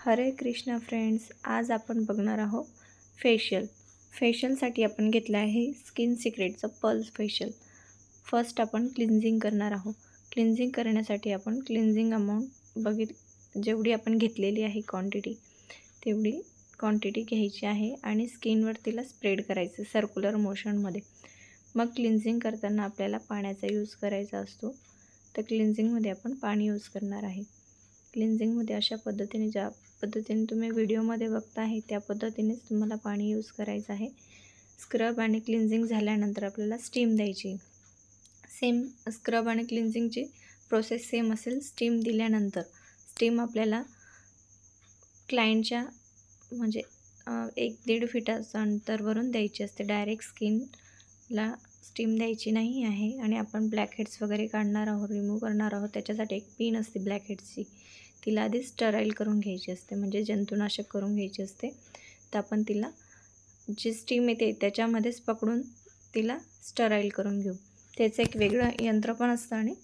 हरे कृष्णा फ्रेंड्स आज आपण बघणार आहोत फेशियल फेशियलसाठी आपण घेतलं आहे स्किन सिक्रेटचं पल्स फेशियल फर्स्ट आपण क्लिन्झिंग करणार आहोत. क्लिन्झिंग करण्यासाठी आपण क्लिन्झिंग अमाऊंट बघित जेवढी आपण घेतलेली आहे क्वांटिटी तेवढी क्वांटिटी घ्यायची आहे आणि स्किनवर तिला स्प्रेड करायचं सर्क्युलर मोशनमध्ये मग क्लिन्झिंग करताना आपल्याला पाण्याचा यूज करायचा असतो. तर क्लिन्झिंगमध्ये आपण पाणी यूज करणार आहे. क्लिन्झिंगमध्ये अशा पद्धतीने ज्या पद्धतीने तुम्ही व्हिडिओमध्ये बघता आहे त्या पद्धतीनेच तुम्हाला पाणी यूज करायचं आहे. स्क्रब आणि क्लिन्झिंग झाल्यानंतर आपल्याला स्टीम द्यायची. सेम स्क्रब आणि क्लिन्झिंगची प्रोसेस सेम असेल. स्टीम दिल्यानंतर स्टीम आपल्याला क्लायंटच्या म्हणजे एक दीड फिटाचं अंतरवरून द्यायची असते. डायरेक्ट स्किनला स्टीम द्यायची नाही आहे आणि आपण ब्लॅक हेड्स वगैरे काढणार आहोत रिमूव्ह करणार आहोत. त्याच्यासाठी एक पिन असते ब्लॅक हेड्सची तिला आधी स्टराईल करून घ्यायची असते म्हणजे जंतुनाशक करून घ्यायची असते. तर आपण तिला जी स्टीम येते त्याच्यामध्येच पकडून तिला स्टराईल करून घेऊ. त्याचं एक वेगळं यंत्र पण असतं आणि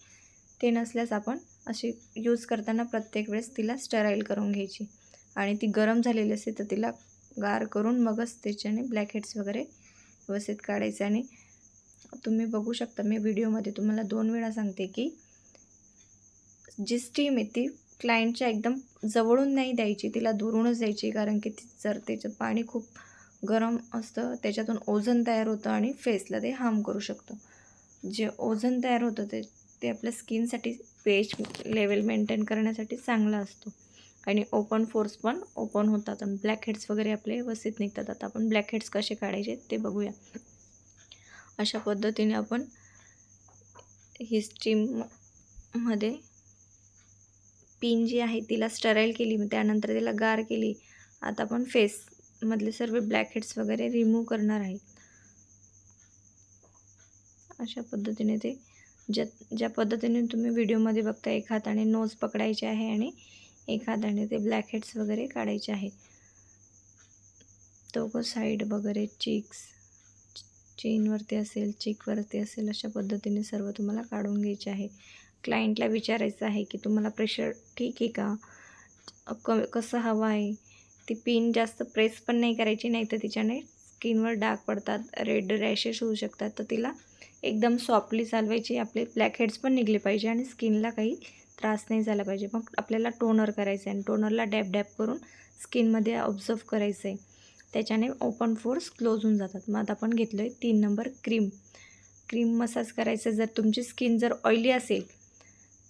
ते नसल्यास आपण अशी यूज करताना प्रत्येक वेळेस तिला स्टराईल करून घ्यायची. आणि ती गरम झालेली असते तर तिला गार करून मगच त्याच्याने ब्लॅकहेड्स वगैरे व्यवस्थित काढायचे. आणि तुम्ही बघू शकता मी व्हिडिओमध्ये तुम्हाला दोन वेळा सांगते की जी स्टीम आहे ती क्लायंटच्या एकदम जवळून नाही द्यायची तिला दुरूनच द्यायची. कारण की ती जर त्याचं पाणी खूप गरम असतं त्याच्यातून ओझन तयार होतं आणि फेसला ते हार्म करू शकतं. जे ओझन तयार होतं ते ते आपल्या स्किनसाठी पेज लेवल मेंटेन करण्यासाठी चांगला असतो. आणि ओपन फोर्स पण ओपन होतात आणि ब्लॅक हेड्स वगैरे आपले व्यवस्थित निघतात. आता आपण ब्लॅक हेड्स कसे काढायचे ते बघूया. अशा पद्धतीने आपण ही स्टीममध्ये पिन जी आहे तिला स्टराईल केली मग त्यानंतर तिला गार केली. आता आपण फेसमधले सर्व ब्लॅक हेड्स वगैरे रिमूव्ह करणार आहे. अशा पद्धतीने ते ज्या ज्या पद्धतीने तुम्ही व्हिडिओमध्ये बघता एक हाताने नोज पकडायचे आहे आणि एक हाताने ते ब्लॅक हेड्स वगैरे काढायचे आहे. तो साईड वगैरे चिक्स चेनवरती असेल चिकवरती असेल अशा पद्धतीने सर्व तुम्हाला काढून घ्यायचे आहे. क्लायंटला विचारायचं आहे की तुम्हाला प्रेशर ठीक आहे का? क कसं हवं आहे? ती पिन जास्त प्रेस पण नाही करायची नाही तर तिच्याने स्किनवर डाग पडतात रेड रॅशेस होऊ शकतात. तर तिला एकदम सॉफ्टली चालवायची. आपले ब्लॅकहेड्स पण निघले पाहिजे आणि स्किनला काही त्रास नाही झाला पाहिजे. मग आपल्याला टोनर करायचं आहे आणि टोनरला डॅप डॅप करून स्किनमध्ये ऑब्झर्व करायचं आहे त्याच्याने ओपन फोर्स क्लोज होऊन जातात. मग आता आपण घेतलं आहे तीन नंबर क्रीम क्रीम मसाज करायचं. जर तुमची स्किन जर ऑइली असेल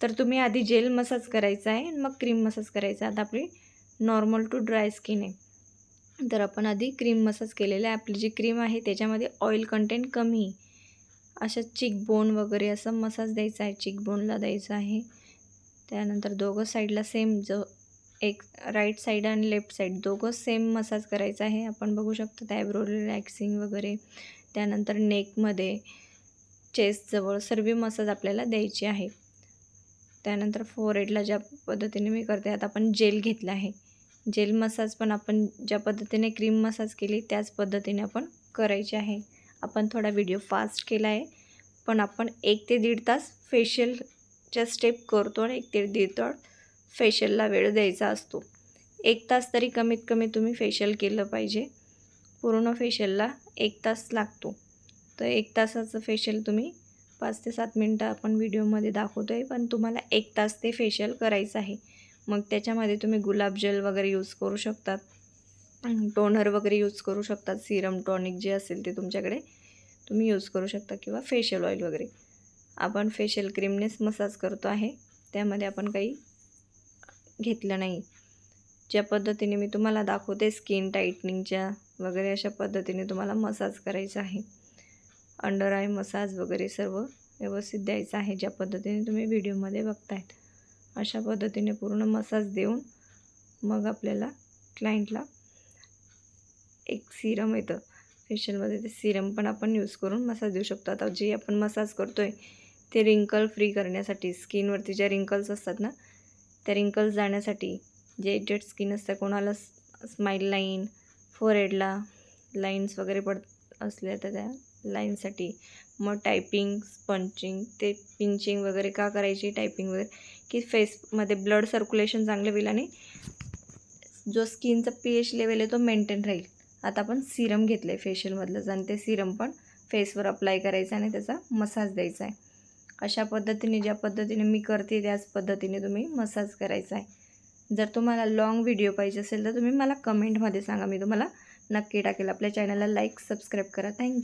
तर तुम्ही आधी जेल मसाज करायचा आहे मग क्रीम मसाज करायचा आता आपली नॉर्मल टू ड्राय स्किन आहे. तर आपण आधी क्रीम मसाज केलेलं आहे. आपली जी क्रीम आहे त्याच्यामध्ये ऑइल कंटेंट कमी अशा चिकबोन वगैरे असं मसाज द्यायचा आहे. चिकबोनला द्यायचं आहे. त्यानंतर दोघं साईडला सेम जो एक राईट साईड आणि लेफ्ट साईड दोघं सेम मसाज करायचा आहे. आपण बघू शकतो आयब्रो रिलॅक्सिंग वगैरे. त्यानंतर नेकमध्ये चेस्टजवळ सर्व मसाज आपल्याला द्यायची आहे. त्यानंतर फोरहेडला ज्या पद्धतीने मी करते आता आपण जेल घेतला आहे. जेल मसाज पण आपण ज्या पद्धतीने क्रीम मसाज केली त्याच पद्धतीने आपण करायचे आहे. आपण थोडा व्हिडिओ फास्ट केला आहे पण आपण एक ते दीड तास फेशियलच्या स्टेप करतो आणि एक ते दीड तास फेशियलला वेळ द्यायचा असतो. एक तास तरी कमीत कमी तुम्ही फेशियल केलं पाहिजे. पूर्ण फेशियलला एक तास लागतो. तर एक तासाचं फेशियल तुम्ही पाच ते सात मिनटं आपण व्हिडिओमध्ये दाखवतो आहे पण तुम्हाला एक तास ते फेशियल करायचं आहे. मग त्याच्यामध्ये तुम्ही गुलाब जेल वगैरे यूज करू शकतात. टोनर वगैरे यूज करू शकतात. सिरम टॉनिक जे असेल ते तुमच्याकडे तुम्ही यूज करू शकता किंवा फेशियल ऑइल वगैरे. आपण फेशियल क्रीमनेच मसाज करतो आहे. त्यामध्ये आपण काही घेतलं नाही. ज्या पद्धतीने मी तुम्हाला दाखवते स्किन टाईटनिंगच्या वगैरे अशा पद्धतीने तुम्हाला मसाज करायचा आहे. अंडर आय मसाज वगैरे सर्व व्यवस्थित द्यायचं आहे ज्या पद्धतीने तुम्ही व्हिडिओमध्ये बघतायत. अशा पद्धतीने पूर्ण मसाज देऊन मग आपल्याला क्लायंटला एक सिरम येतं. फेशियलमध्ये ते सिरम पण आपण यूज करून मसाज देऊ शकतो. आता जे आपण मसाज करतो आहे ते रिंकल फ्री करण्यासाठी स्किनवरती ज्या रिंकल्स असतात ना त्या रिंकल्स जाण्यासाठी जे डेड स्किन असतं कोणाला स्माईल लाईन फोरहेडला लाईन्स वगैरे पड असल्या तर त्या लाईनसाठी. मग टायपिंग स्पंचिंग ते पिंचिंग वगैरे का करायची? टायपिंग वगैरे. की फेसमध्ये ब्लड सर्क्युलेशन चांगलं होईल आणि जो स्किनचा पी एच लेवल आहे तो मेंटेन राहील. आता आपण सिरम घेतलं आहे फेशियलमधलंच आणि ते सिरम पण फेसवर अप्लाय करायचं आणि त्याचा मसाज द्यायचा आहे. अशा पद्धतीने ज्या पद्धतीने मी करते त्याच पद्धतीने तुम्ही मसाज करायचा आहे. जर तुम्हाला लाँग व्हिडिओ पाहिजे असेल तर तुम्ही मला कमेंटमध्ये सांगा. मी तुम्हाला नक्की टाकेल. आपल्या चॅनलला लाईक सबस्क्राईब करा. थँक्यू